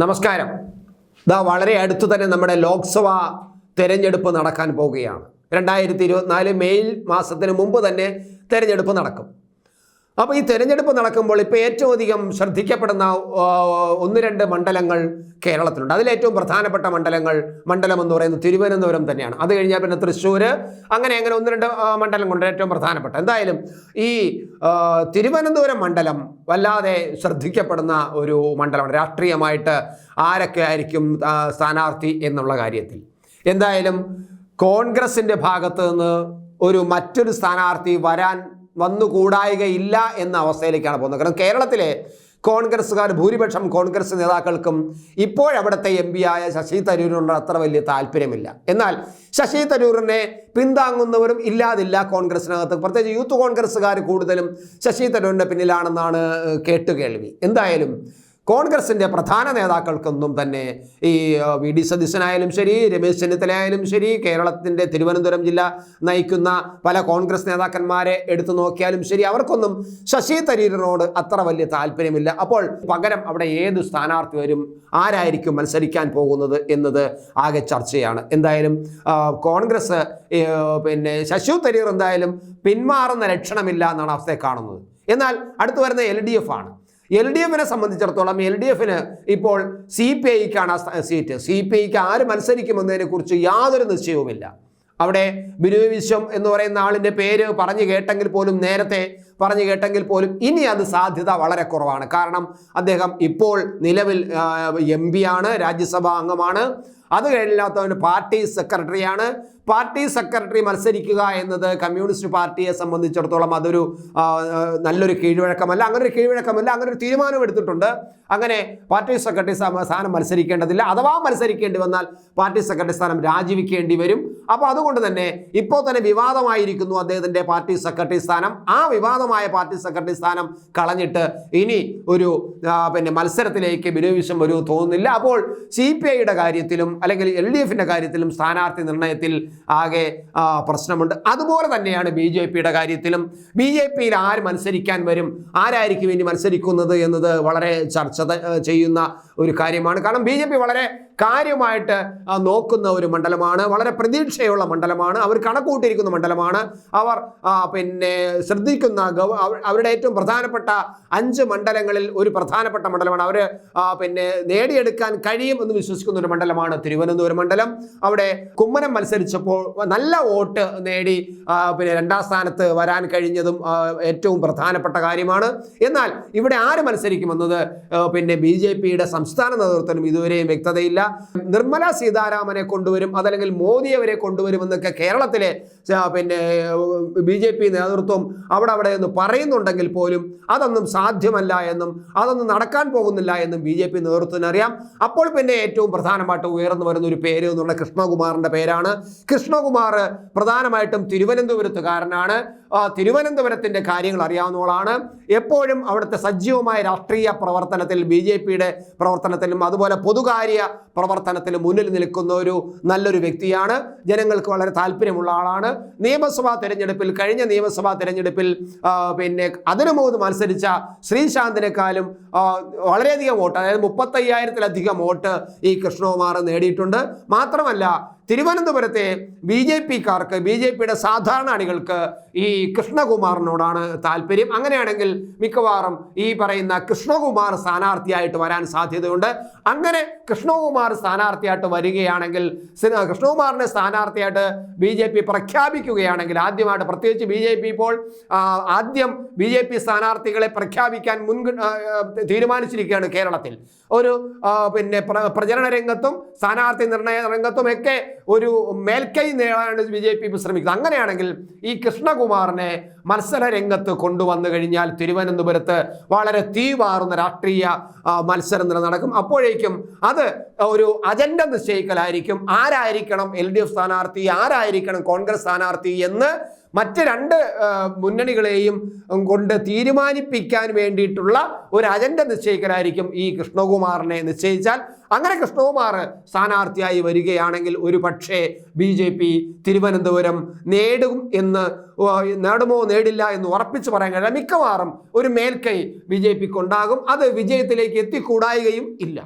നമസ്കാരം. ഇതാ വളരെ അടുത്തു തന്നെ നമ്മുടെ ലോക്സഭാ തെരഞ്ഞെടുപ്പ് നടക്കാൻ പോവുകയാണ്. രണ്ടായിരത്തി ഇരുപത്തിനാല് മെയ് മാസത്തിന് മുമ്പ് തന്നെ തെരഞ്ഞെടുപ്പ് നടക്കും. അപ്പോൾ ഈ തെരഞ്ഞെടുപ്പ് നടക്കുമ്പോൾ ഇപ്പോൾ ഏറ്റവും അധികം ശ്രദ്ധിക്കപ്പെടുന്ന ഒന്ന് രണ്ട് മണ്ഡലങ്ങൾ കേരളത്തിലുണ്ട്. അതിലേറ്റവും പ്രധാനപ്പെട്ട മണ്ഡലങ്ങൾ മണ്ഡലം എന്ന് പറയുന്നത് തിരുവനന്തപുരം തന്നെയാണ്. അത് കഴിഞ്ഞാൽ പിന്നെ തൃശ്ശൂർ അങ്ങനെ അങ്ങനെ ഒന്ന് രണ്ട് മണ്ഡലം മണ്ഡലങ്ങളുണ്ട് ഏറ്റവും പ്രധാനപ്പെട്ട. എന്തായാലും ഈ തിരുവനന്തപുരം മണ്ഡലം വല്ലാതെ ശ്രദ്ധിക്കപ്പെടുന്ന ഒരു മണ്ഡലമാണ്. രാഷ്ട്രീയമായിട്ട് ആരൊക്കെ ആയിരിക്കും സ്ഥാനാർത്ഥി എന്നുള്ള കാര്യത്തിൽ. എന്തായാലും കോൺഗ്രസിന്റെ ഭാഗത്ത് നിന്ന് ഒരു മറ്റൊരു സ്ഥാനാർത്ഥി വരാൻ വന്നുകൂടായികയില്ല എന്ന അവസ്ഥയിലേക്കാണ് പോകുന്നത്. കാരണം കേരളത്തിലെ കോൺഗ്രസ്സുകാർ ഭൂരിപക്ഷം കോൺഗ്രസ് നേതാക്കൾക്കും ഇപ്പോഴവിടുത്തെ എം പി ആയ ശശി തരൂരിനോട് അത്ര വലിയ താല്പര്യമില്ല. എന്നാൽ ശശി തരൂരിനെ പിന്താങ്ങുന്നവരും ഇല്ലാതില്ല കോൺഗ്രസിനകത്ത് പ്രത്യേകിച്ച് യൂത്ത് കോൺഗ്രസ്സുകാർ കൂടുതലും ശശി തരൂരിന്റെ പിന്നിലാണെന്നാണ് കേട്ടുകേൾവി. എന്തായാലും കോൺഗ്രസിന്റെ പ്രധാന നേതാക്കൾക്കൊന്നും തന്നെ ഈ വി. ഡി. സതീശനായാലും ശരി രമേശ് ചെന്നിത്തലയായാലും ശരി കേരളത്തിന്റെ തിരുവനന്തപുരം ജില്ല നയിക്കുന്ന പല കോൺഗ്രസ് നേതാക്കന്മാരെ എടുത്തു നോക്കിയാലും ശരി അവർക്കൊന്നും ശശി തരൂരിനോട് അത്ര വലിയ താല്പര്യമില്ല. അപ്പോൾ പകരം അവിടെ ഏത് സ്ഥാനാർത്ഥി വരും ആരായിരിക്കും മത്സരിക്കാൻ പോകുന്നത് എന്നത് ആകെ ചർച്ചയാണ്. എന്തായാലും കോൺഗ്രസ് പിന്നെ ശശി തരൂർ എന്തായാലും പിന്മാറുന്ന ലക്ഷണമില്ല എന്നാണ് അവസ്ഥയെ കാണുന്നത്. എന്നാൽ അടുത്തു വരുന്ന എൽ ഡി എഫ് ആണ്. എൽ ഡി എഫിനെ സംബന്ധിച്ചിടത്തോളം എൽ ഡി എഫിന് ഇപ്പോൾ സി പി ഐക്കാണ് ആ സീറ്റ്. സി പി ഐക്ക് ആര് മത്സരിക്കുമെന്നതിനെ കുറിച്ച് യാതൊരു നിശ്ചയവുമില്ല. അവിടെ ബിനു വിശ്വം എന്ന് പറയുന്ന ആളിന്റെ പേര് പറഞ്ഞു കേട്ടെങ്കിൽ പോലും നേരത്തെ പറഞ്ഞു കേട്ടെങ്കിൽ പോലും ഇനി അത് സാധ്യത വളരെ കുറവാണ്. കാരണം അദ്ദേഹം ഇപ്പോൾ നിലവിൽ എം ആണ് രാജ്യസഭാ അംഗമാണ്. അത് കഴിഞ്ഞാത്തവന് പാർട്ടി സെക്രട്ടറിയാണ്. പാർട്ടി സെക്രട്ടറി മത്സരിക്കുക എന്നത് കമ്മ്യൂണിസ്റ്റ് പാർട്ടിയെ സംബന്ധിച്ചിടത്തോളം അതൊരു നല്ലൊരു കീഴ്വഴക്കമല്ല അങ്ങനെ ഒരു കീഴ്വഴക്കമല്ല അങ്ങനെ ഒരു തീരുമാനം എടുത്തിട്ടുണ്ട്. അങ്ങനെ പാർട്ടി സെക്രട്ടറി സ്ഥാനം മത്സരിക്കേണ്ടതില്ല അഥവാ മത്സരിക്കേണ്ടി വന്നാൽ പാർട്ടി സെക്രട്ടറി സ്ഥാനം രാജിവെക്കേണ്ടി വരും. അപ്പോൾ അതുകൊണ്ട് തന്നെ ഇപ്പോൾ തന്നെ വിവാദമായിരിക്കുന്നു അദ്ദേഹത്തിന്റെ പാർട്ടി സെക്രട്ടറി സ്ഥാനം. ആ വിവാദമായ പാർട്ടി സെക്രട്ടറി സ്ഥാനം കളഞ്ഞിട്ട് ഇനി ഒരു പിന്നെ മത്സരത്തിലേക്ക് ബിനോവിശം ഒരു തോന്നുന്നില്ല. അപ്പോൾ സി പി ഐയുടെ കാര്യത്തിലും അല്ലെങ്കിൽ എൽ ഡി എഫിന്റെ കാര്യത്തിലും സ്ഥാനാർത്ഥി നിർണയത്തിൽ ആകെ പ്രശ്നമുണ്ട്. അതുപോലെ തന്നെയാണ് ബി ജെ പിയുടെ കാര്യത്തിലും. ബി ജെ പിയിൽ ആര് മത്സരിക്കാൻ വരും? ആരായിരിക്കും ഇനി മത്സരിക്കുന്നത് എന്നത് വളരെ ചർച്ച ചെയ്യുന്ന ഒരു കാര്യമാണ്. കാരണം ബി വളരെ കാര്യമായിട്ട് നോക്കുന്ന ഒരു മണ്ഡലമാണ്. വളരെ പ്രതീക്ഷയുള്ള മണ്ഡലമാണ്. അവർ കണക്കൂട്ടിയിരിക്കുന്ന മണ്ഡലമാണ്. അവർ പിന്നെ ശ്രദ്ധിക്കുന്ന ഗവ- അവരുടെ ഏറ്റവും പ്രധാനപ്പെട്ട അഞ്ച് മണ്ഡലങ്ങളിൽ ഒരു പ്രധാനപ്പെട്ട മണ്ഡലമാണ്. അവർ പിന്നെ നേടിയെടുക്കാൻ കഴിയും എന്ന് വിശ്വസിക്കുന്ന ഒരു മണ്ഡലമാണ് തിരുവനന്തപുരം മണ്ഡലം. അവിടെ കുമ്മനം മത്സരിച്ചപ്പോൾ നല്ല വോട്ട് നേടി പിന്നെ രണ്ടാം സ്ഥാനത്ത് വരാൻ കഴിഞ്ഞതും ഏറ്റവും പ്രധാനപ്പെട്ട കാര്യമാണ്. എന്നാൽ ഇവിടെ ആര് മത്സരിക്കുമെന്നത് പിന്നെ ബി ജെ പിയുടെ സംസ്ഥാന നേതൃത്വത്തിനും ഇതുവരെയും വ്യക്തതയില്ല. നിർമ്മല സീതാരാമനെ കൊണ്ടുവരും അതല്ലെങ്കിൽ മോദി അവരെ കൊണ്ടുവരുമെന്നൊക്കെ കേരളത്തിലെ പിന്നെ ബി ജെ പി നേതൃത്വം അവിടെ അവിടെ എന്ന് പറയുന്നുണ്ടെങ്കിൽ പോലും അതൊന്നും സാധ്യമല്ല എന്നും അതൊന്നും നടക്കാൻ പോകുന്നില്ല എന്നും ബി ജെ പി നേതൃത്വത്തിന് അറിയാം അപ്പോൾ പിന്നെ ഏറ്റവും പ്രധാനമായിട്ട് ഉയർന്നു വരുന്ന ഒരു പേര് എന്നുള്ള കൃഷ്ണകുമാറിന്റെ പേരാണ്. കൃഷ്ണകുമാർ പ്രധാനമായിട്ടും തിരുവനന്തപുരത്തുകാരനാണ്. തിരുവനന്തപുരത്തിന്റെ കാര്യങ്ങൾ അറിയാവുന്നവളാണ്. എപ്പോഴും അവിടുത്തെ സജീവമായ രാഷ്ട്രീയ പ്രവർത്തനത്തിൽ ബി ജെ പിയുടെ പ്രവർത്തനത്തിലും അതുപോലെ പൊതുകാര്യ പ്രവർത്തനത്തിലും മുന്നിൽ നിൽക്കുന്ന ഒരു നല്ലൊരു വ്യക്തിയാണ്. ജനങ്ങൾക്ക് വളരെ താല്പര്യമുള്ള ആളാണ്. നിയമസഭാ തെരഞ്ഞെടുപ്പിൽ കഴിഞ്ഞ നിയമസഭാ തെരഞ്ഞെടുപ്പിൽ പിന്നെ അതിനു മുമ്പ് മത്സരിച്ച ശ്രീശാന്തിനേക്കാളും വളരെയധികം വോട്ട് അതായത് മുപ്പത്തയ്യായിരത്തിലധികം വോട്ട് ഈ കൃഷ്ണകുമാർ നേടിയിട്ടുണ്ട്. മാത്രമല്ല തിരുവനന്തപുരത്തെ ബി ജെ പിക്കാർക്ക് ബി ജെ പിയുടെ സാധാരണ അണികൾക്ക് ഈ കൃഷ്ണകുമാറിനോടാണ് താല്പര്യം. അങ്ങനെയാണെങ്കിൽ മിക്കവാറും ഈ പറയുന്ന കൃഷ്ണകുമാർ സ്ഥാനാർത്ഥിയായിട്ട് വരാൻ സാധ്യതയുണ്ട്. അങ്ങനെ കൃഷ്ണകുമാർ സ്ഥാനാർത്ഥിയായിട്ട് വരികയാണെങ്കിൽ കൃഷ്ണകുമാറിനെ സ്ഥാനാർത്ഥിയായിട്ട് ബി ജെ പി പ്രഖ്യാപിക്കുകയാണെങ്കിൽ ആദ്യമായിട്ട് പ്രത്യേകിച്ച് ബി ജെ പി ഇപ്പോൾ ആദ്യം ബി ജെ പി സ്ഥാനാർത്ഥികളെ പ്രഖ്യാപിക്കാൻ മുൻ തീരുമാനിച്ചിരിക്കുകയാണ് കേരളത്തിൽ. ഒരു പിന്നെ പ്ര- പ്രചരണ രംഗത്തും സ്ഥാനാർത്ഥി നിർണയ രംഗത്തും ഒക്കെ ഒരു മേൽക്കൈ നേടാനാണ് ബി ജെ പി ശ്രമിക്കുന്നത് അങ്ങനെയാണെങ്കിൽ ഈ കൃഷ്ണകുമാറിനെ മത്സര രംഗത്ത് കൊണ്ടുവന്നു കഴിഞ്ഞാൽ തിരുവനന്തപുരത്ത് വളരെ തീവാറുന്ന രാഷ്ട്രീയ മത്സരം തന്നെ നടക്കും അപ്പോഴേക്കും അത് ഒരു അജണ്ട നിശ്ചയിക്കലായിരിക്കും. ആരായിരിക്കണം എൽ ഡി എഫ് സ്ഥാനാർത്ഥി? ആരായിരിക്കണം കോൺഗ്രസ് സ്ഥാനാർത്ഥി എന്ന് മറ്റ് രണ്ട് മുന്നണികളെയും കൊണ്ട് തീരുമാനിപ്പിക്കാൻ വേണ്ടിയിട്ടുള്ള ഒരു അജണ്ട നിശ്ചയിക്കലായിരിക്കും ഈ കൃഷ്ണകുമാറിനെ നിശ്ചയിച്ചാൽ. അങ്ങനെ കൃഷ്ണകുമാർ സ്ഥാനാർത്ഥിയായി വരികയാണെങ്കിൽ ഒരു പക്ഷേ ബി ജെ പി തിരുവനന്തപുരം നേടും എന്ന് നേടുമോ നേടില്ല എന്ന് ഉറപ്പിച്ച് പറയാൻ കഴിയില്ല. മിക്കവാറും ഒരു മേൽക്കൈ ബി ജെ പിക്ക് ഉണ്ടാകും അത് വിജയത്തിലേക്ക് എത്തിക്കൂടായുകയും ഇല്ല.